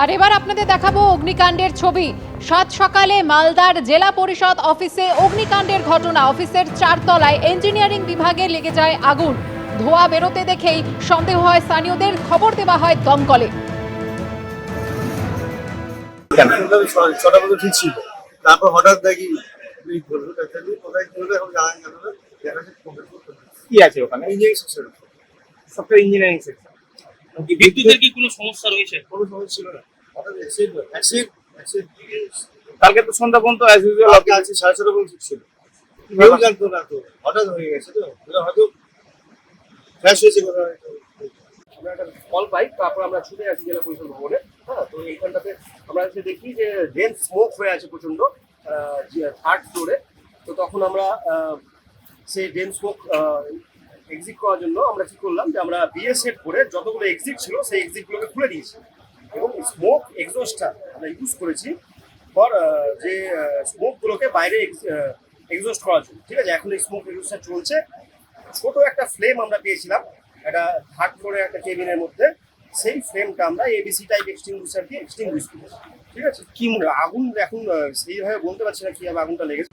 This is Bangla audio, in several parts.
আর এবার আপনাদের দেখাবো অগ্নিকাণ্ডের ছবি। সাত সকালে মালদার জেলা পরিষদ অফিসে অগ্নিকাণ্ডের ঘটনা। অফিসের চারতলায় ইঞ্জিনিয়ারিং বিভাগে লেগে যায় আগুন। ধোঁয়া বেরোতে দেখেই সন্দেহ হয় স্থানীয়দের। খবর দেওয়া হয় দমকলে। ছটা মতো ঠিক ছিল। তারপর হঠাৎ দেখি কি আছে ওখানে? Engineering section software engineering section বিদ্যুতের কি কোনো সমস্যা রয়েছে? কোনো সমস্যা ছিল না। কালকে তো সন্ধ্যা পর্যন্ত অ্যাজ ইউজুয়াল কালকে আছে সাড়ে ছটা পর্যন্ত ছিল। কেউ জানতো না তো হঠাৎ হয়ে গেছে তো। হয়তো ফ্ল্যাশ হয়েছে কোথাও হয়তো। আমরা একটা কল পাই তারপর আমরা ছুটে আসি জেলা পরিষদ ভবনে হ্যাঁ? তো এইখানটাতে আমরা এসে দেখি যে ডেন্স স্মোক হয়ে আছে প্রচণ্ড থার্ড ফ্লোরে তো তখন আমরা সেই ডেন্স স্মোক এক্সিট করার জন্য আমরা কি করলাম যে আমরা বিএ সেট করে যতগুলো এক্সিট ছিল সেই এক্সিটগুলোকে খুলে দিয়েছি। এবং স্মোক এক্সস্টটা আমরা ইউজ করেছি ফর যে স্মোকগুলোকে বাইরে এক্সস্ট করার জন্য। ঠিক আছে? এখন এই স্মোক এক্সস্টটা চলছে। ছোট একটা ফ্লেম আমরা পেয়েছিলাম। একটা থার্ড ফ্লোরে একটা কেবিনের মধ্যে। সেই ফ্লেমটা আমরা এবিসি টাইপ এক্সটিংগুইশার দিয়ে এক্সটিংগুইশ করেছি। ঠিক আছে? কি আগুন এখন সেইভাবে বলতে পারছি না কীভাবে আগুনটা লেগেছে।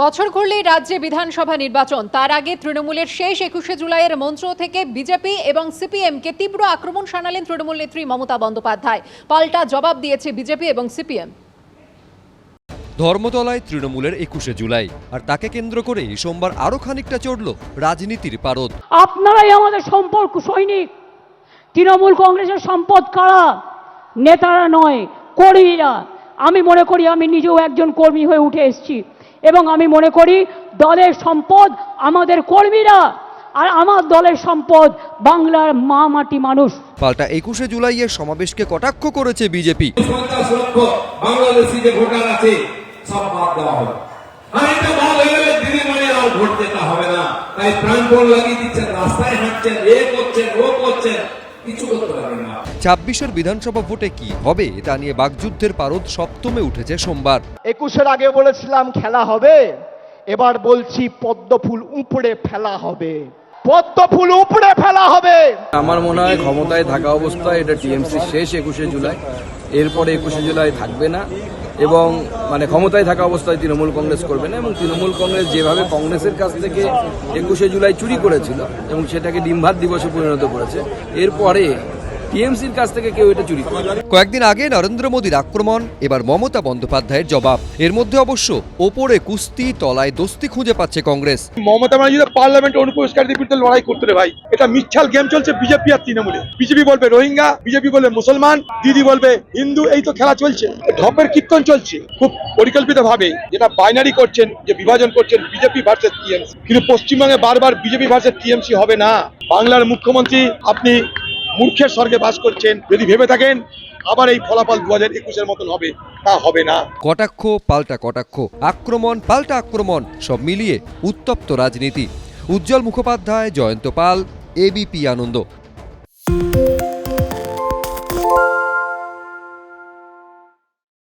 বছর ঘুরলেই রাজ্যে বিধানসভা নির্বাচন। তার আগে তৃণমূলের শেষ একুশে জুলাইয়ের মঞ্চ থেকে বিজেপি এবং সিপিএমকে তীব্র আক্রমণ শানালেন তৃণমূল নেত্রী মমতা বন্দ্যোপাধ্যায়। পাল্টা জবাব দিয়েছে বিজেপি এবং সিপিএম। ধর্মতলায় তৃণমূলের একুশে জুলাই। আর তাকে কেন্দ্র করেই সোমবার আরও খানিকটা চড়ল রাজনীতির পারদ। আপনারাই আমাদের সম্পর্ক সৈনিক। তৃণমূল কংগ্রেসের সম্পদ কারা? নেতারা নয় কর্মীরা। আমি মনে করি আমি নিজেও একজন কর্মী হয়ে উঠে এসেছি। এবং আমি মনে করি দলের সম্পদ আমাদের কর্মীরা আর আমার দলের সম্পদ বাংলার মা মাটি মানুষ। পাল্টা একুশে জুলাইয়ের সমাবেশকে কটাক্ষ করেছে বিজেপি। বাংলাদেশি যে ভোটার আছে সব বাদ দেওয়া হবে আর এটা বাদ দিদি মানে আর ভোট দিতে হবে না। তাই প্রাণপণ লাগিয়ে দিচ্ছেন রাস্তায় হাঁটছেন এ করছেন ও করছেন। ছাব্বিশের বিধানসভা ভোটে কি হবে তা নিয়ে বাগযুদ্ধের পারদ সপ্তমে উঠেছে সোমবার। একুশের আগে বলেছিলাম খেলা হবে এবার বলছি পদ্ম ফুল উপড়ে ফেলা হবে। পদ্ম ফুল উপড়ে ফেলা হবে! আমার মনে হয় ক্ষমতায় থাকা অবস্থায় এটা টিএমসি শেষ একুশে জুলাই এরপরে একুশে জুলাই থাকবে না। এবং মানে ক্ষমতায় থাকা অবস্থায় তৃণমূল কংগ্রেস করবে না এবং তৃণমূল কংগ্রেস যেভাবে কংগ্রেসের কাছ থেকে একুশে জুলাই চুরি করেছিল এবং সেটাকে ডিম্ভাত দিবসে পরিণত করেছে, এরপরে টিএমসির কাছ থেকে কেউ এটা চুরি করে। কয়েকদিন আগে নরেন্দ্র মোদীর আক্রমণ এবার মমতা বন্দ্যোপাধ্যায়ের জবাব। এর মধ্যে অবশ্য ওপরে কুস্তি তলায় দোস্তি খুঁজে পাচ্ছে কংগ্রেস। মমতা ব্যানার্জি পার্লামেন্ট অনুপ্রবেশকারীদের বিরুদ্ধে লড়াই করতে রে ভাই। এটা মিথ্যাল গেম চলছে বিজেপি আর তৃণমূলে। বিজেপি বলবে রোহিঙ্গা বিজেপি বলবে মুসলমান দিদি বলবে হিন্দু এই তো খেলা চলছে। ঢপের কীর্তন চলছে খুব পরিকল্পিত ভাবে যেটা বাইনারি করছেন যে বিভাজন করছেন বিজেপি ভার্সেস টিএমসি। কিন্তু পশ্চিমবঙ্গে বারবার বিজেপি ভার্সেস টিএমসি হবে না। বাংলার মুখ্যমন্ত্রী আপনি মূর্খের স্বর্গে বাস করছেন। যদি ভেবে থাকেন, আবার এই ফলাফল দু হাজার একুশের মতন হবে, তা হবে না। কটাক্ষ, পাল্টা কটাক্ষ, আক্রমণ, পাল্টা আক্রমণ, সব মিলিয়ে উত্তপ্ত রাজনীতি। উজ্জ্বল মুখোপাধ্যায়, জয়ন্ত পাল এবিপি আনন্দ।